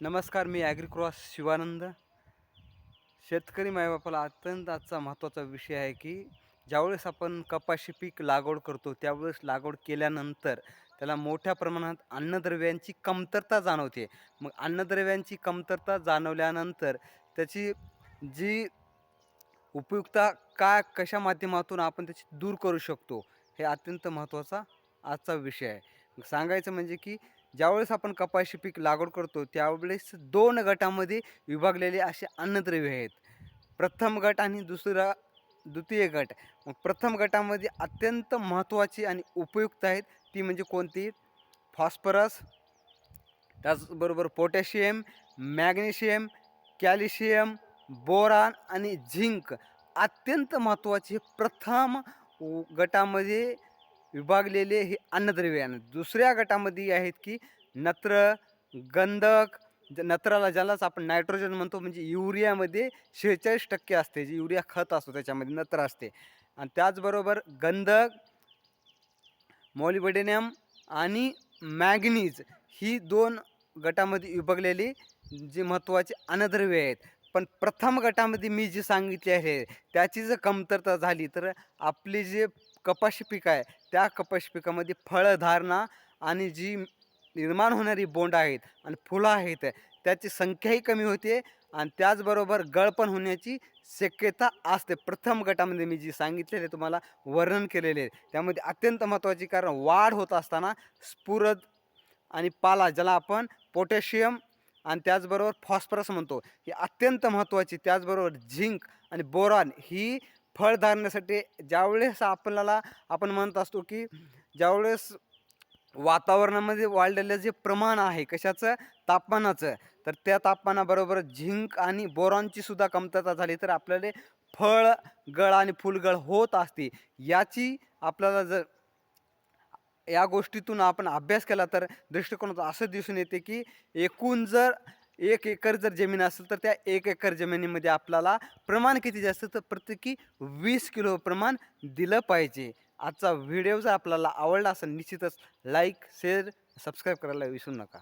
नमस्कार मी ॲग्रिक्रॉस शिवानंद. शेतकरी मायबापाला अत्यंत आजचा महत्त्वाचा विषय आहे की ज्यावेळेस आपण कपाशी पीक लागवड करतो त्यावेळेस लागवड केल्यानंतर त्याला मोठ्या प्रमाणात अन्नद्रव्यांची कमतरता जाणवते. मग अन्नद्रव्यांची कमतरता जाणवल्यानंतर त्याची जी उपयुक्तता का कशा माध्यमातून आपण त्याची दूर करू शकतो हे अत्यंत महत्त्वाचा आजचा विषय आहे. सांगायचं म्हणजे की ज्यावेळेस आपण कपाशी पीक लागवड करतो त्यावेळेस दोन गटामध्ये विभागलेले असे अन्नद्रव्य आहेत. प्रथम गट आणि दुसरा द्वितीय गट. मग प्रथम गटामध्ये अत्यंत महत्त्वाची आणि उपयुक्त आहेत ती म्हणजे कोणती? फॉस्फरस त्याचबरोबर पोटॅशियम मॅग्नेशियम कॅल्शियम बोरान आणि झिंक. अत्यंत महत्त्वाचे प्रथम गटामध्ये विभागलेले हे अन्नद्रव्य आहे. दुसऱ्या गटामध्ये आहेत की नत्र गंधक ज- नत्राला ज्यालाच आपण नायट्रोजन म्हणतो म्हणजे युरियामध्ये शेहेचाळीस टक्के असते. जे युरिया खत असतो त्याच्यामध्ये नत्र असते. आणि त्याचबरोबर गंधक मॉलिबडेनियम आणि मॅग्नीज ही दोन गटामध्ये विभागलेली जी महत्त्वाची अन्नद्रव्ये आहेत. पण प्रथम गटामध्ये मी जी सांगितली आहे त्याची जर कमतरता झाली तर आपले जे कपाशी पीक आहे. त्या कपाशी पिकामध्ये फळधारणा आणि जी निर्माण होणारी बोंड आहेत आणि फुलं आहेत त्याची संख्याही कमी होते आणि त्याचबरोबर गळपण होण्याची शक्यता असते. प्रथम गटामध्ये मी जी सांगितलेले तुम्हाला वर्णन केलेले आहे. त्यामध्ये अत्यंत महत्त्वाची कारण वाढ होत असताना स्फुरद आणि पाला ज्याला आपण पोटॅशियम आणि त्याचबरोबर फॉस्फरस म्हणतो ही अत्यंत महत्त्वाची त्याचबरोबर झिंक आणि बोरॉन ही फळ धारण्यासाठी ज्यावेळेस आपल्याला आपण म्हणत असतो की ज्यावेळेस वातावरणामध्ये वाढलेलं जे प्रमाण आहे कशाचं? तापमानाचं. तर त्या तापमानाबरोबर झिंक आणि बोरॉनची सुद्धा कमतरता झाली तर आपल्याला फळ गळ आणि फुलगळ होत असते. याची आपल्याला जर या गोष्टीतून आपण अभ्यास केला तर दृष्टिकोनात असं दिसून येते की एकूण जर एक एकर जर जमीन असेल तर त्या एक एकर जमिनीमध्ये आपल्याला प्रमाण किती जास्त तर प्रत्येकी वीस किलो प्रमाण दिलं पाहिजे. आजचा व्हिडिओ जर आपल्याला आवडला असेल निश्चितच लाईक शेअर सबस्क्राईब करायला विसरू नका.